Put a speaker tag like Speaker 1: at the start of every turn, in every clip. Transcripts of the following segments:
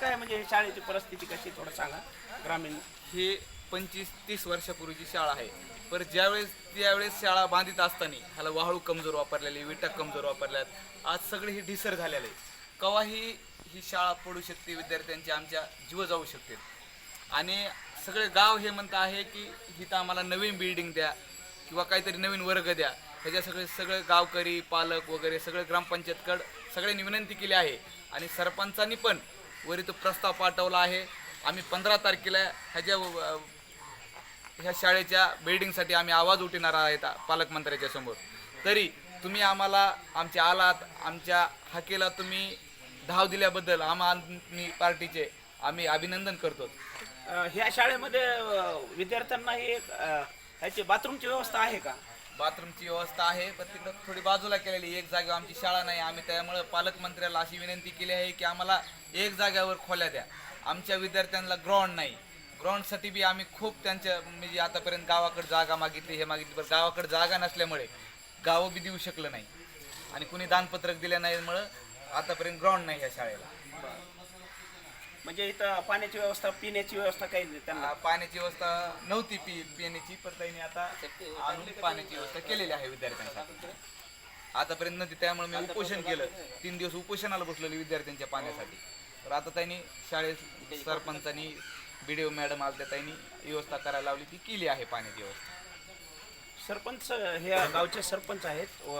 Speaker 1: काय म्हणजे शाळेची परिस्थिती कशी थोडं सांगा. ग्रामीण.
Speaker 2: ही पंचवीस तीस वर्षापूर्वीची शाळा आहे. पर ज्यावेळेस त्यावेळेस शाळा बांधित असताना ह्याला वाळू कमजोर वापरलेली विटा कमजोर वापरल्यात. आज सगळे ही ढिसर झालेले कवाही ही शाळा पडू शकते विद्यार्थ्यांची आमच्या जीव जाऊ शकते. आणि सगळे गाव हे म्हणत आहे की इथं आम्हाला नवीन बिल्डिंग द्या किंवा काहीतरी नवीन वर्ग द्या. ह्याच्या सगळे सगळे गावकरी पालक वगैरे सगळे ग्रामपंचायतकडं सगळ्यांनी विनंती केली आहे. आणि सरपंचांनी पण वरी तो प्रस्ताव पाठवला आहे. आम्ही पंधरा तारखेला ह्याच्या ह्या शाळेच्या बिल्डिंगसाठी आम्ही आवाज उठवणार आहेत पालकमंत्र्याच्या समोर. तरी तुम्ही आम्हाला आमच्या आलात आमच्या हाकेला तुम्ही धाव दिल्याबद्दल आम्हा आदमी पार्टीचे आम्ही अभिनंदन करतो.
Speaker 1: ह्या शाळेमध्ये विद्यार्थ्यांना ही एक ह्याची बाथरूमची व्यवस्था आहे का?
Speaker 2: बाथरूमची व्यवस्था आहे पण तिकडं थोडी बाजूला केलेली एक जागेवर आमची शाळा नाही आम्ही त्यामुळे पालकमंत्र्याला अशी विनंती केली आहे की आम्हाला एक जागेवर खोल्या द्या. आमच्या विद्यार्थ्यांना ग्राउंड नाही. ग्राउंडसाठी बी आम्ही खूप त्यांच्या म्हणजे आतापर्यंत गावाकडे जागा मागितली हे मागितली पण गावाकडे जागा नसल्यामुळे गावं बी देऊ शकलं नाही. आणि कुणी दानपत्रक दिलं नाहीमुळं आतापर्यंत ग्राउंड नाही ह्या शाळेला.
Speaker 1: म्हणजे इथं पाण्याची व्यवस्था पिण्याची व्यवस्था काही नाही त्यांना.
Speaker 2: पाण्याची व्यवस्था नव्हती पि पिण्याची पण त्यांनी आता आणून पाण्याची व्यवस्था केलेली आहे विद्यार्थ्यांसाठी. आतापर्यंत नव्हती त्यामुळे मी उपोषण केलं. तीन दिवस उपोषणाला बसलेले विद्यार्थ्यांच्या पाण्यासाठी. तर आता त्यांनी शाळेत सरपंचांनी बी डी ओ मॅडम आल्या त्यांनी व्यवस्था करायला लावली ती केली आहे पाण्याची व्यवस्था.
Speaker 1: सरपंच हे या गावचे सरपंच आहेत. व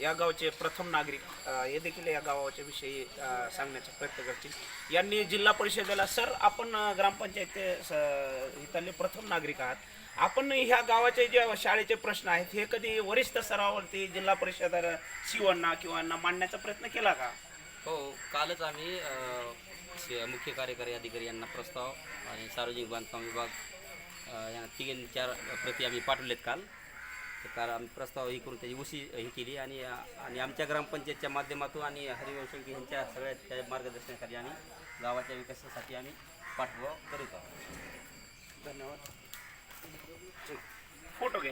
Speaker 1: या गावचे प्रथम नागरिक हे देखील या गावाच्या विषयी सांगण्याचा प्रयत्न करतील. यांनी जिल्हा परिषदेला सर आपण अं, ग्रामपंचायत स- इथले प्रथम नागरिक आहात. आपण ह्या गावाचे जे शाळेचे प्रश्न आहेत हे कधी वरिष्ठ स्तरावरती जिल्हा परिषद शिवांना किंवा मांडण्याचा प्रयत्न केला का?
Speaker 3: हो कालच आम्ही अ, शे- मुख्य कार्यकारी अधिकारी यांना प्रस्ताव आणि सार्वजनिक बांधकाम विभाग या यांना तीन चार प्रती आम्ही पाठवलेत काल. तर काल आम्ही प्रस्ताव हे करून त्याची उशी हे केली आणि आणि आमच्या ग्रामपंचायतच्या माध्यमातून आणि हरिवंश यांच्या सगळ्या त्या मार्गदर्शनासाठी आम्ही गावाच्या विकासासाठी आम्ही पाठपुरावा करीत आहोत.
Speaker 1: धन्यवाद. फोटो घे